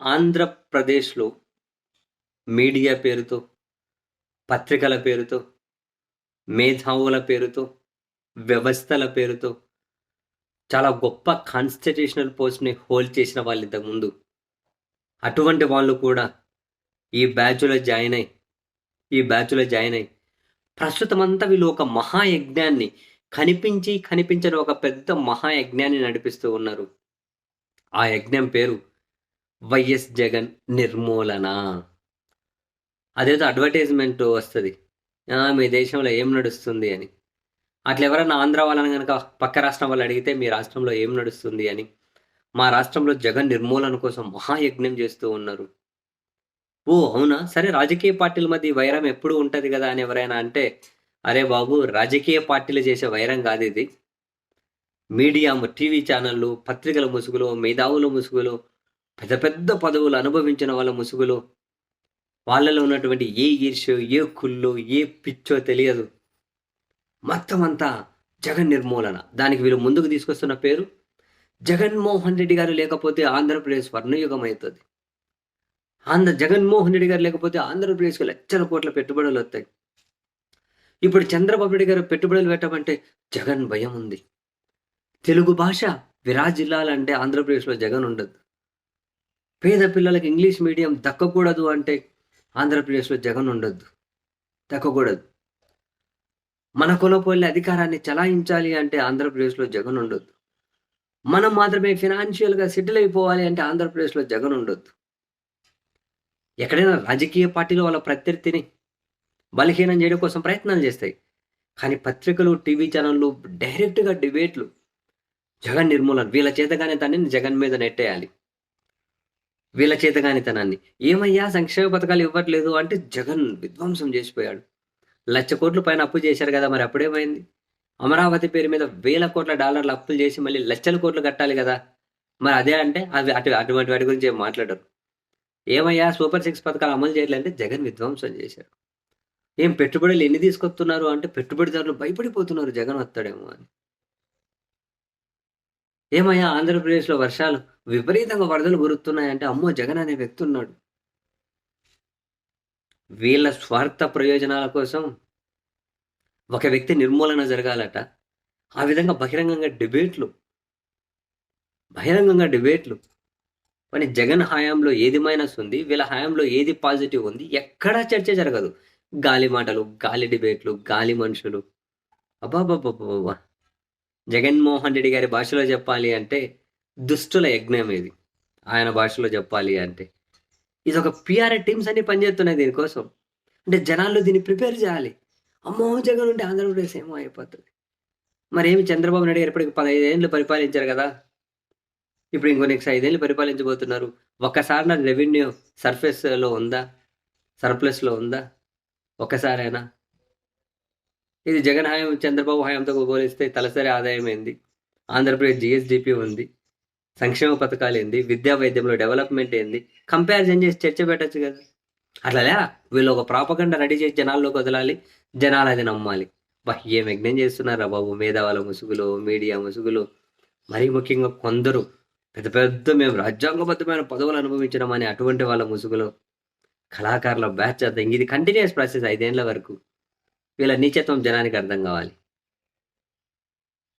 ఆంధ్రప్రదేశ్లో మీడియా పేరుతో పత్రికల పేరుతో మేధావుల పేరుతో వ్యవస్థల పేరుతో చాలా గొప్ప కాన్స్టిట్యూషనల్ పోస్ట్ని హోల్డ్ చేసిన వాళ్ళు ఇంతకుముందు అటువంటి వాళ్ళు కూడా ఈ బ్యాచ్లో జాయిన్ అయ్యి ఈ బ్యాచ్లో జాయిన్ అయ్యి ప్రస్తుతం అంతా వీళ్ళు ఒక మహాయజ్ఞాన్ని కనిపించి కనిపించని ఒక పెద్ద మహాయజ్ఞాన్ని నడిపిస్తూ ఉన్నారు. ఆ యజ్ఞం పేరు వైఎస్ జగన్ నిర్మూలన? అదేదో అడ్వర్టైజ్మెంట్ వస్తుంది. మీ దేశంలో ఏం నడుస్తుంది అని. అట్లా ఎవరైనా ఆంధ్ర వాళ్ళని కనుక పక్క రాష్ట్రం వాళ్ళు అడిగితే మీ రాష్ట్రంలో ఏం నడుస్తుంది అని. మా రాష్ట్రంలో జగన్ నిర్మూలన కోసం మహాయజ్ఞం చేస్తూ ఉన్నారు. ఓ అవునా? సరే రాజకీయ పార్టీల మధ్య వైరం ఎప్పుడు ఉంటుంది కదా అని ఎవరైనా అంటే అరే బాబు రాజకీయ పార్టీలు చేసే వైరం కాదు ఇది. మీడియా టీవీ ఛానళ్ళు పత్రికల ముసుగులు మేధావుల ముసుగులు పెద్ద పెద్ద పదవులు అనుభవించిన వాళ్ళ ముసుగులో వాళ్ళలో ఉన్నటువంటి ఏ ఈర్ష్యో ఏ కుల్లో ఏ పిచ్చో తెలియదు. మొత్తం అంతా జగన్ నిర్మూలన దానికి వీళ్ళు ముందుకు తీసుకొస్తున్న పేరు జగన్మోహన్ రెడ్డి గారు లేకపోతే ఆంధ్రప్రదేశ్ వర్ణయుగం అవుతుంది. ఆంధ్ర జగన్మోహన్ రెడ్డి గారు లేకపోతే ఆంధ్రప్రదేశ్కి లక్షల కోట్ల పెట్టుబడులు వస్తాయి. ఇప్పుడు చంద్రబాబు రెడ్డి గారు పెట్టుబడులు పెట్టమంటే జగన్ భయం ఉంది. తెలుగు భాష విరాజిల్లాలంటే ఆంధ్రప్రదేశ్లో జగన్ ఉండదు. పేద పిల్లలకు ఇంగ్లీష్ మీడియం దక్కకూడదు అంటే ఆంధ్రప్రదేశ్లో జగన్ ఉండొద్దు. దక్కకూడదు. మన కొలపల్లి అధికారాన్ని చలాయించాలి అంటే ఆంధ్రప్రదేశ్లో జగన్ ఉండొద్దు. మనం మాత్రమే ఫినాన్షియల్గా సెటిల్ అయిపోవాలి అంటే ఆంధ్రప్రదేశ్లో జగన్ ఉండొద్దు. ఎక్కడైనా రాజకీయ పార్టీలు వాళ్ళ ప్రత్యర్థిని బలహీనం చేయడం కోసం ప్రయత్నాలు చేస్తాయి. కానీ పత్రికలు టీవీ ఛానళ్ళు డైరెక్ట్గా డిబేట్లు జగన్ నిర్మూలన వీళ్ళ చేతగానే దాన్ని జగన్ మీద నెట్టేయాలి. వీళ్ళ చేతగాని తనాన్ని ఏమయ్యా సంక్షేమ పథకాలు ఇవ్వట్లేదు అంటే జగన్ విధ్వంసం చేసిపోయాడు. లక్ష కోట్ల పైన అప్పు చేశారు కదా మరి అప్పుడేమైంది? అమరావతి పేరు మీద వేల కోట్ల డాలర్లు అప్పులు చేసి మళ్ళీ లక్షల కోట్లు కట్టాలి కదా. మరి అదే అంటే అవి అటు అటువంటి వాటి గురించి మాట్లాడరు. ఏమయ్యా సూపర్ సిక్స్ పథకాలు అమలు చేయాలంటే జగన్ విధ్వంసం చేశారు ఏం పెట్టుబడులు ఎన్ని తీసుకొస్తున్నారు అంటే పెట్టుబడిదారులు భయపడిపోతున్నారు జగన్ వస్తాడేమో అని. ఏమయ్యా ఆంధ్రప్రదేశ్లో వర్షాలు విపరీతంగా వరదలు గురుతున్నాయంటే అమ్మో జగన్ అనే వ్యక్తి ఉన్నాడు. వీళ్ళ స్వార్థ ప్రయోజనాల కోసం ఒక వ్యక్తి నిర్మూలన జరగాలట. ఆ విధంగా బహిరంగంగా డిబేట్లు బహిరంగంగా డిబేట్లు. కానీ జగన్ హయాంలో ఏది మైనస్ ఉంది వీళ్ళ హయాంలో ఏది పాజిటివ్ ఉంది ఎక్కడా చర్చ జరగదు. గాలి మాటలు గాలి డిబేట్లు గాలి మనుషులు. అబ్బాబాబాబా జగన్మోహన్ రెడ్డి గారి భాషలో చెప్పాలి అంటే దుష్టుల యజ్ఞం ఇది. ఆయన భాషలో చెప్పాలి అంటే. ఇది ఒక పిఆర్ఏ టీమ్స్ అన్ని పనిచేస్తున్నాయి దీనికోసం. అంటే జనాల్లో దీన్ని ప్రిపేర్ చేయాలి. అమ్మో జగన్ ఉంటే ఆంధ్రప్రదేశ్ ఏమో అయిపోతుంది. మరి చంద్రబాబు నాయుడు గారు ఇప్పటికి పదహైదేళ్ళు పరిపాలించారు కదా. ఇప్పుడు ఇంకో నెక్స్ట్ ఐదేళ్ళు పరిపాలించబోతున్నారు. ఒక్కసారి నా రెవెన్యూ సర్ఫేస్లో ఉందా? సర్ప్లస్లో ఉందా? ఒక్కసారైనా. ఇది జగన్ హయాం చంద్రబాబు హయాంతో పోలిస్తే తలసరి ఆదాయం ఏంది ఆంధ్రప్రదేశ్ జిఎస్డిపి ఉంది. సంక్షేమ పథకాలు ఏంది? విద్యా వైద్యంలో డెవలప్మెంట్ ఏంది? కంపారిజన్ చేసి చర్చ పెట్టచ్చు కదా. అట్లా వీళ్ళు ఒక ప్రాపగండ రెడీ చేసి జనాల్లోకి వదలాలి జనాలు అది నమ్మాలి. బా ఏం యజ్ఞం చేస్తున్నారా బాబు? మేధావుల ముసుగులు మీడియా ముసుగులు. మరీ ముఖ్యంగా కొందరు పెద్ద పెద్ద మేము రాజ్యాంగబద్ధమైన పదవులు అనుభవించడం అటువంటి వాళ్ళ ముసుగులు కళాకారుల బ్యాచ్ అర్థం ఇది కంటిన్యూస్ ప్రాసెస్ ఐదేళ్ళ వరకు. వీళ్ళ నీచత్వం జనానికి అర్థం కావాలి.